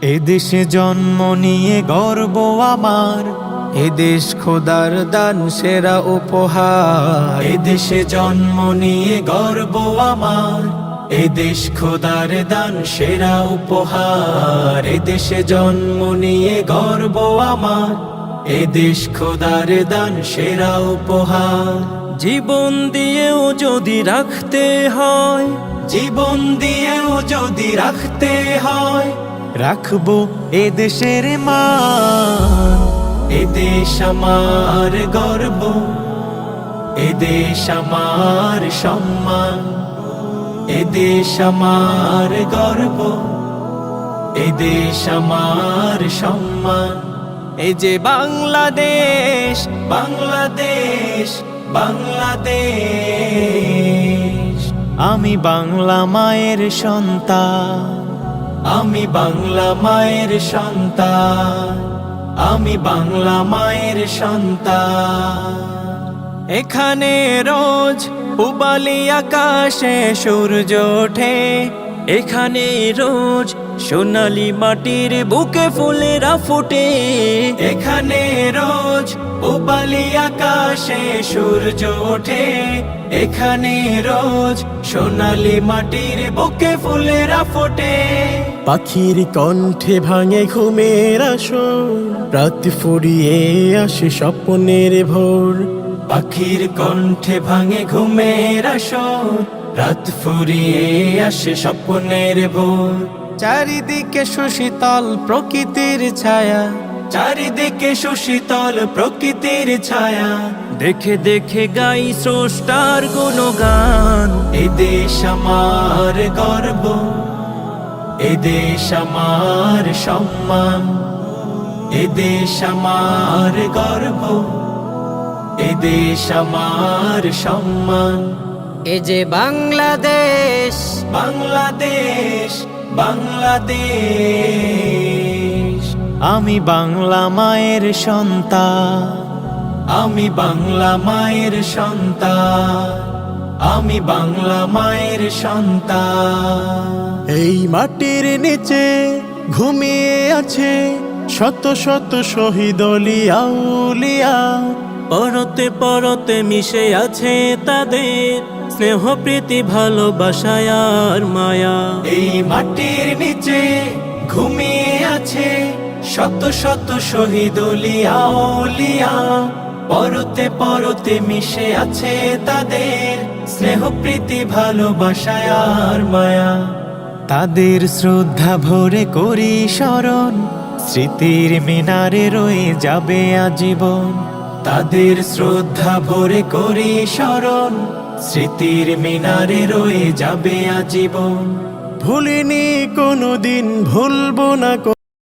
এদেশে জন্ম নিয়ে গর্ব আমার। এদেশ খোদার দান, সেরা উপহার। এদেশে জন্ম নিয়ে গর্ব আমার। এদেশ খোদার দান, সেরা উপহার। এদেশে জন্ম নিয়ে গর্ব আমার। এদেশ খোদার দান, সেরা উপহার। জীবন দিয়েও যদি রাখতে হয়। জীবন দিয়েও যদি রাখতে হয়। রাখব এ দেশের মান। এ দেশ আমার গর্ব। এ দেশ আমার সম্মান। এ দেশ আমার গর্ব। এ দেশ আমার সম্মান। এই যে বাংলাদেশ বাংলাদেশ বাংলাদেশ। আমি বাংলা মায়ের সন্তান। আমি বাংলা মায়ের সন্তান আমি বাংলা মায়ের সন্তান। এখানে রোজ উবালি আকাশে সূর্য ওঠে এখানে রোজ সোনালি মাটির বুকে ফুলেরা ফোটে। এখানে রোজ উবালি আকাশে সূর্য ওঠে। এখানে রোজ সোনালি মাটির বুকে ফুলেরা ফোটে। পাখির কণ্ঠে ভাঙে ঘুমের আসর। রাত ফুরিয়ে আসে স্বপ্নের ভোর। পাখির কণ্ঠে ভাঙে ঘুমের আসর। রাত ফুরিয়ে আসে স্বপ্নের ভোর। চারিদিকে সুশীতল প্রকৃতির ছায়া। চারিদিকে সুশীতল প্রকৃতির ছায়া। দেখে দেখে গাই স্রষ্টার গুণগান। এ দেশ আমার গর্ব এ দেশ আমার সম্মান। এ দেশ আমার গর্ব এ দেশ আমার সম্মান। এ যে বাংলাদেশ। বাংলাদেশ বাংলাদেশ। আমি বাংলা মায়ের সন্তান। আমি বাংলা মায়ের সন্তান। আমি বাংলা মায়ের সন্তান। এই মাটির নিচে ঘুমিয়ে আছে শত শত শহীদ অলিয়া উলিয়া। পরতে পরতে মিশে আছে তাদের স্নেহ, প্রীতি, ভালোবাসায় আর মায়া। এই মাটির নিচে ঘুমিয়ে আছে শত শত শহীদ পরতে পরতে মিশে আছে তাদের স্নেহ, প্রীতি, ভালোবাসায় আর মায়া। তাদের শ্রদ্ধা ভরে করি স্মরণ স্মৃতির মিনারে রয়ে যাবে আজীবন। তাদের শ্রদ্ধা ভরে করে স্মরণ স্মৃতির মিনারে রয়ে যাবে আজীবন। ভুলিনি কোনোদিন ভুলবো না